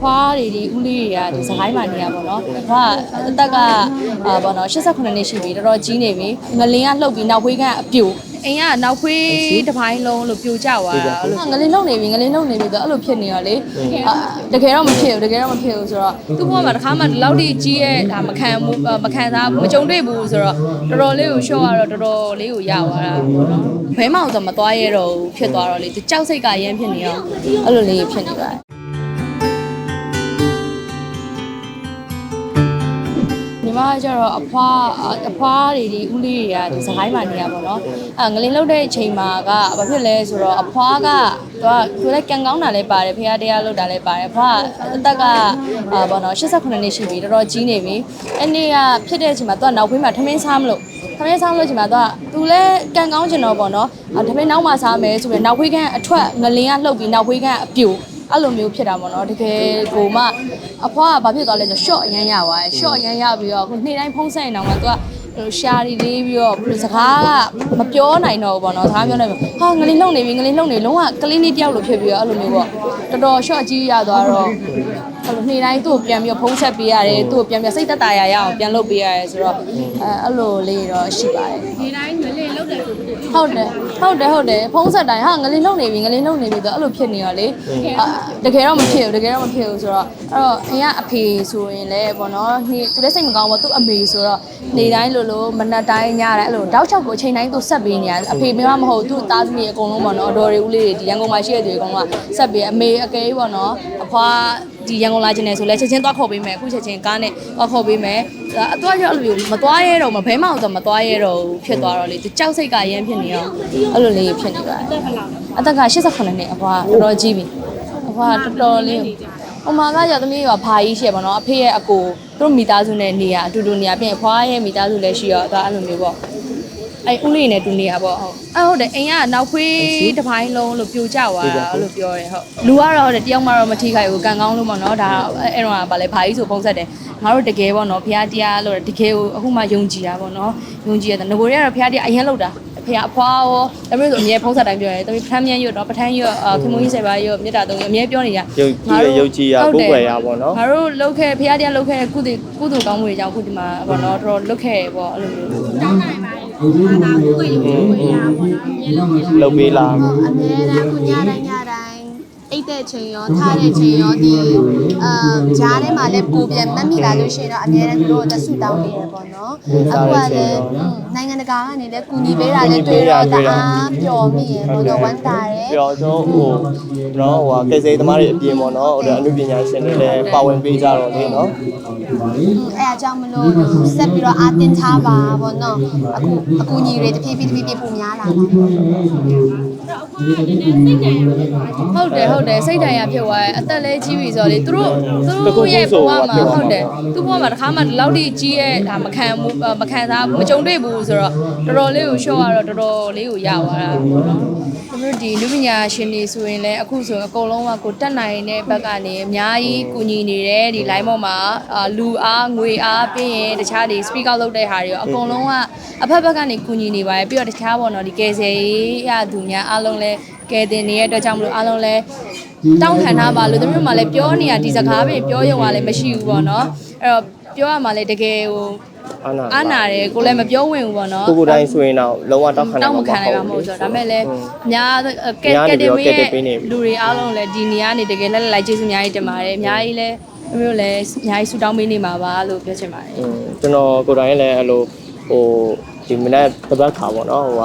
ဖွားတွေဒီဦးလေးတွေကဒီစကိုင်းမှာနေရပါတော့။ဖွားအသက်ကအာပေါ့နော်89နှစ်ရှိပြီတော်တော်ကြီးနေပြီ။ငလင်းကလှုပ်ပြီးနောက်ဖွေးကအပြိုအိမ်ကနောက်ဖွေးတစ်ပိုင်းလုံးလို့ပြိုကျသွားတာအဲ့လိုငလင်းလုံနေပြီငလင်းလုံနေပြီဆိုတော့အဲ့လိုဖြစ်နေရောလေအာတကယ်တော့မဖြစ်ဘူးတကယ်တော့မဖြစ်ဘူးဆိုတော့သူ့ဘဝမှာတစ်ခါမှဒီလောက်ထိကြီးရဲ့ဒါမခံဘူးအာမခံစားဘူးမကြုံတွေ့ဘူးဆိုတော့တော်တော်လေးကိုရှော့ရတော့တော်တော်လေးကိုရသွားတာပေါ့နော်ဘဲမောင်ဆိုမသွားရတော့ဘူးဖြစ်သွားတော့လေသူကြောက်စိတ်ကရမ်းဖြစ်နေအောင်အဲ့လိုလေးဖြစ်နေပါတယ် ညီမကကျတော့အဖွားအဖွားတွေဒီဦးလေးတွေကဒီစကိုင်းမှာနေရပါတော့အဲငလင်းလောက်တဲ့အချိန်မှာကဘာဖြစ်လဲဆိုတော့အဖွားကသူကသူလည်းကံကောင်းတာလည်းပါတယ်ဖះတရားလောက်တာလည်းပါတယ်အဖွားအသက်ကအာဘောနော်89နှစ်ရှိပြီတော်တော်ကြီးနေပြီအဲ့နေ့ကဖြစ်တဲ့အချိန်မှာသူကနောက်ဖေးမှာထမင်းစားမလို့ထမင်းစားမလို့ချိန်မှာသူကသူလည်းကံကောင်းကျင်တော့ပေါ့နော်ထမင်းနောက်မှစားမယ်ဆိုပြီးနောက်ဖေးကအထွက်ငလင်းကလှုပ်ပြီးနောက်ဖေးကအပြို အဲ့လိုမျိုးဖြစ်တာပေါ့နော်တကယ်ကိုမှအဖွားကဘာဖြစ်သွားလဲဆိုတော့ short အရန်ရသွားတယ် short အရန်ရပြီးတော့ခုနေ့တိုင်းဖုံးဆက်နေတော့မှသူကဟိုရှာရီလေးပြီးတော့စကားကမပြောနိုင်တော့ဘူးပေါ့နော်စကားပြောနိုင်ဘူးဟာငလေးလှုပ်နေပြီငလေးလှုပ်နေလုံးဝကလေးလေးတယောက်လိုဖြစ်ပြီးတော့အဲ့လိုမျိုးပေါ့တော်တော် short ကြီးရသွားတော့အဲ့လိုနေ့တိုင်းသူ့ကိုပြန်ပြီးတော့ဖုံးဆက်ပေးရတယ်သူ့ကိုပြန်ပြီးစိတ်သက်သာရရအောင်ပြန်လုပ်ပေးရတယ်ဆိုတော့အဲအဲ့လိုလေးတော့ရှိပါတယ်ဒီတိုင်းငလင်လောက်တယ်ဆိုတော့ဟုတ်တယ် ဟုတ်တယ်ဟုတ်တယ်ဖုံးဆက်တိုင်းဟာငလင်းလုံနေပြီငလင်းလုံနေပြီဆိုတော့အဲ့လိုဖြစ်နေရောလေအာတကယ်တော့မဖြစ်ဘူးတကယ်တော့မဖြစ်ဘူးဆိုတော့အဲ့တော့အရင်ကအဖေဆိုရင်လည်းပေါ့နော်ဒီသူလည်းစိတ်မကောင်းဘူးသူ့အမေဆိုတော့နေတိုင်းလိုလိုမနက်တိုင်းညတိုင်းအဲ့လိုတောက်ချောက်ကိုအချိန်တိုင်းသူဆက်ပေးနေရတယ်အဖေမမမဟုတ်သူ့သားသမီးအကုန်လုံးပေါ့နော်အတော်တွေဦးလေးတွေဒီရန်ကုန်မှာရှိတဲ့သူတွေအကုန်လုံးကဆက်ပေးအမေအကဲပေါ့နော်အဖွား ဒီရန်ကုန်လာခြင်းနဲ့ဆိုလဲချက်ချင်းသွားခေါ်ပေးမယ်အခုချက်ချင်းကားနဲ့သွားခေါ်ပေးမယ်ဒါအတော့ကျအဲ့လိုမျိုးမသွားရဲတော့မဘဲမအောင်တော့မသွားရဲတော့ဘူးဖြစ်သွားတော့လေသူကြောက်စိတ်ကရမ်းဖြစ်နေအောင်အဲ့လိုလေးဖြစ်နေပါတယ်တက်ဖလာအသက်က89နှစ်အဖွားတော်တော်ကြီးပြီအဖွားတော်တော်လေးဟိုမှာကကြောင့်သမီးကဘာကြီးရှိရပါတော့အဖေရဲ့အကိုသူတို့မိသားစုနဲ့နေရအတူတူနေရပြင်အဖွားရဲ့မိသားစုလည်းရှိရောဒါအဲ့လိုမျိုးပေါ့ အဲ့ဦးလေးနဲ့တူနေရပေါ့ဟုတ်အဲ့ဟုတ်တယ်အိမ်ကနောက်ဖွေးတစ်ပိုင်းလုံးလို့ပြိုကျသွားတာအဲ့လိုပြောတယ်ဟုတ်လူကတော့ဟုတ်တယ်တယောက်မှတော့မထိခိုက်ဘူးကံကောင်းလို့ပေါ့နော်ဒါအဲ့တော့ကဗာလဲဘာကြီးဆိုပုံဆက်တယ်ငါတို့တကယ်ပေါ့နော်ဖះတရားလို့တကယ်ကိုအခုမှယုံကြည်တာပေါ့နော်ယုံကြည်ရတယ်ငကိုတွေကတော့ဖះတရားအရင်လောက်တာဖေအဖွားရောတမီးဆိုအမြဲဖုံးဆက်တိုင်းပြောတယ်တမီးဖမ်းမြန်းရွတ်တော့ပထန်းရွတ်ခင်မုန်းကြီးဆယ်ပါရွတ်မြတ်တာတုံးရွတ်အမြဲပြောနေကြယုတ်ကြည်ရယုတ်ကြည်ရကိုယ်ွယ်ရပါတော့ငါတို့လုတ်ခဲ့ဖေတရားလုတ်ခဲ့ကုသိကုသိုလ်ကောင်းမှုတွေကြောင့်ခုဒီမှာပေါ့နော်တော်တော်လုတ်ခဲ့ပေါ့အဲ့လိုမျိုးတောင်းနိုင်ပါ လေအာသာကိုယ်ရုံကိုယ်ရပါတော့မြေလုံးမြေလုံးလုံပေးလားအများအားခုညတိုင်း ညတိုင်းအိတ်တဲ့ချိန်ရောထားတဲ့ချိန်ရောဒီအမ်ဂျားထဲမှာလည်းကိုပြန်မတ်မိလာလို့ရှိရင်တော့အများအားသူတို့တက်ဆူတောင်းနေရပေါ့နော်အခုကလည်းနိုင်ငံတကာကနေလည်းကူညီပေးတာလည်းတွေ့တော့တအားပျော်မိရပေါ့နော်ဝမ်းသာတယ်ပြီးတော့ကျွန်တော်ဟိုကျွန်တော်ဟိုကယ်ဆယ်သမားတွေအပြင်ပေါ့နော်ဟိုအမှုပညာရှင်တွေလည်းပါဝင်ပေးကြတော့လေနော်အဲအကြောင်းမလို့ဆက်ပြီးတော့အာတင်ထားပါပေါ့နော်အခုအကူညီတွေတဖြည်းဖြည်းတဖြည်းဖြည်းပုံများလာတာဟုတ်တယ်ဟုတ်တယ်စိတ်တိုင်ရဖြစ်သွားတယ်အသက်လဲကြီးပြီဆိုတော့လေသူတို့သူတို့ရဲ့ဘဝမှာဟုတ်တယ်သူ့ဘဝမှာတစ်ခါမှဒီလောက်ထိကြီးရဲ့ဒါမခံဘူးမခံစားမကြုံတွေ့ဘူးဆိုတော့တော်တော်လေးကိုရှော့ရတော့တော်တော်လေးကိုရသွားတာပေါ့နော်သူတို့ဒီလူပညာရှင်တွေဆိုရင်လည်းအခုဆိုရင်အကုန်လုံးကကိုတက်နိုင်တဲ့ဘက်ကနေအများကြီးကူညီနေတယ်ဒီ line ပေါ်မှာအာလူအားငွေအားပြီးရင်တခြားဒီ speak out လုပ်တဲ့ဟာတွေရောအကုန်လုံးကအဖက်ဘက်ကနေကူညီနေပါတယ်ပြီးတော့တခြားပေါ့နော်ဒီကယ်ဆယ်ရေးရသူများအားလုံးလည်းကယ်တင်နေတဲ့အတွက်ကြောင့်မလို့အားလုံးလည်း တောင်းခံထားပါလို့သူတို့မှလည်းပြောနေရဒီစကားပဲပြောရုံကလည်းမရှိဘူးပေါ့နော်အဲ့တော့ပြောရမှလည်းတကယ်ဟိုအာနာအာနာတယ်ကိုလည်းမပြောဝင်ဘူးပေါ့နော်ကိုကိုတိုင်းဆိုရင်တော့လုံးဝတောက်ခံတောင်းမခံနိုင်ပါမဟုတ်ဆိုတော့ဒါမဲ့လည်းအများကဲကဲတင်မရဲ့လူတွေအားလုံးလည်းဒီနေရာနေတကယ်လက်လက်လိုက်ကျေးဇူးအများကြီးတင်ပါတယ်အများကြီးလည်းအမျိုးလည်းအများကြီးဆူတောင်းပေးနေမှာပါလို့ပြောချင်ပါတယ်ကျွန်တော်ကိုတိုင်းလည်းအဲ့လိုဟိုဒီမနေ့တပတ်ခါပေါ့နော်ဟိုက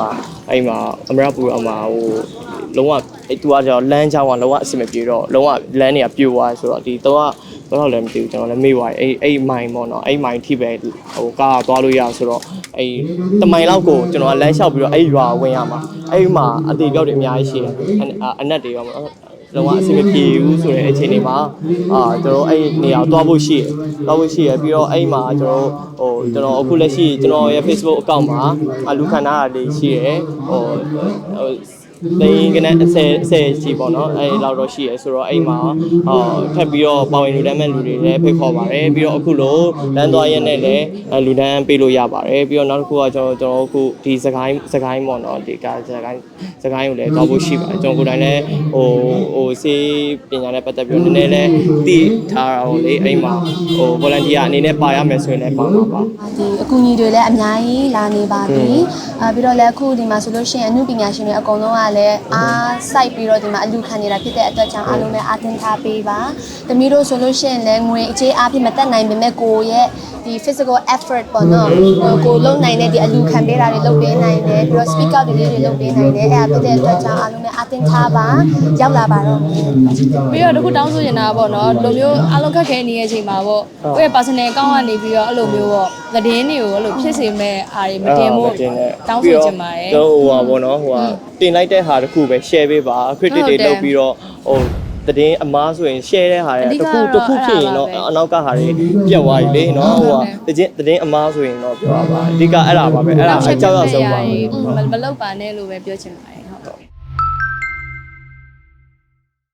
အဲ့မှာအမရပူအမဟို လုံးဝအဲ့သူကကြောလမ်းချောင်းကလုံးဝအဆင်မပြေတော့လုံးဝလမ်းတွေကပြိုသွားဆိုတော့ဒီတော့ဘယ်တော့လဲမသိဘူးကျွန်တော်လည်းမေ့သွားပြီအဲ့အဲ့မိုင်ပေါ့နော်အဲ့မိုင်ထိပဲဟိုကားသွားလို့ရဆိုတော့အဲ့တမိုင်လောက်ကိုကျွန်တော်ကလမ်းလျှောက်ပြီးတော့အဲ့ရွာဝင်ရမှာအဲ့မှာအတေပြောက်တွေအများကြီးရှိတယ်အနက်တွေရောပေါ့နော်လုံးဝအဆင်မပြေဘူးဆိုတဲ့အခြေအနေမှာအာကျွန်တော်အဲ့နေရာသွားဖို့ရှိတယ်သွားဖို့ရှိရပြီးတော့အဲ့မှာကျွန်တော်ဟိုကျွန်တော်အခုလက်ရှိကျွန်တော်ရဲ့ Facebook account မှာအလူခန္ဓာလေးရှိတယ်ဟိုဟို သိန်းကနေ10 10ကြီးပေါ့နော်အဲလောက်တော့ရှိရဆိုတော့အဲ့မှာဟောထပ်ပြီးတော့ပေါဝင်လူတန်းမဲ့လူတွေလည်းဖိတ်ခေါ်ပါတယ်ပြီးတော့အခုလိုလမ်းသွားရက်နဲ့လည်းအဲလူတန်းပေးလို့ရပါတယ်ပြီးတော့နောက်တစ်ခုကကျွန်တော်ကျွန်တော်အခုဒီစကိုင်းစကိုင်းပေါ့နော်ဒီကစကိုင်းစကိုင်းကိုလည်းသွားဖို့ရှိပါတယ်ကျွန်တော်ကိုယ်တိုင်လည်းဟိုဟိုစေးပညာနဲ့ပတ်သက်ပြီးတော့နည်းနည်းလေးသိထားတာပေါ့လေအဲ့မှာဟို volunteer အနေနဲ့ပါရမယ်ဆိုရင်လည်းပါပါပါဒီအကူအညီတွေလည်းအများကြီးလာနေပါပြီအာပြီးတော့လည်းအခုဒီမှာဆိုလို့ရှိရင်အမှုပညာရှင်တွေအကုန်လုံးကလည်းအားစိုက်ပြီးတော့ဒီမှာအလူခံနေတာဖြစ်တဲ့အတွက်ကြောင့်အားလုံးလည်းအားသင်ထားပေးပါတမီးတို့ဆိုလို့ရှိရင်လည်းငွေအခြေအားဖြင့်မတက်နိုင်ပေမဲ့ကိုယ့်ရဲ့ဒီ physical effort ပေါ့နော်ဟိုကိုယ်လုံးနိုင်တဲ့ဒီအလူခံပေးတာတွေလုပ်ပေးနိုင်တယ်ပြီးတော့ speak out တွေလေးတွေလုပ်ပေးနိုင်တယ်အဲ့ဒါဖြစ်တဲ့အတွက်ကြောင့်အားလုံးလည်းအားသင်ထားပါရောက်လာပါတော့မယ်ပြီးတော့တခုတောင်းဆိုချင်တာပေါ့နော်ဒီလိုမျိုးအားလုံးခက်ခဲနေတဲ့အချိန်မှာပေါ့ကိုယ့်ရဲ့ personal account ကနေပြီးတော့အဲ့လိုမျိုးပေါ့သတင်းတွေကိုအဲ့လိုဖြစ်စေမဲ့အားတွေမတင်ဖို့တောင်းဆိုချင်ပါတယ်တော့ဟိုပါဘောနော်ဟိုကတင်လိုက်တဲ့ဟာတခုပဲ share ပေးပါ credit တွေလုပ်ပြီးတော့ဟိုတည်င်းအမားဆိုရင် share တဲ့ဟာတွေတခုတခုဖြစ်ရင်တော့အနောက်ကဟာတွေပြတ်သွားပြီလေနော်ဟိုကတည်င်းတည်င်းအမားဆိုရင်တော့ပြောပါပါအဓိကအဲ့ဒါပါပဲအဲ့ဒါအကြောက်ရဆုံးပါပဲမမလောက်ပါနဲ့လို့ပဲပြောချင်ပါတယ်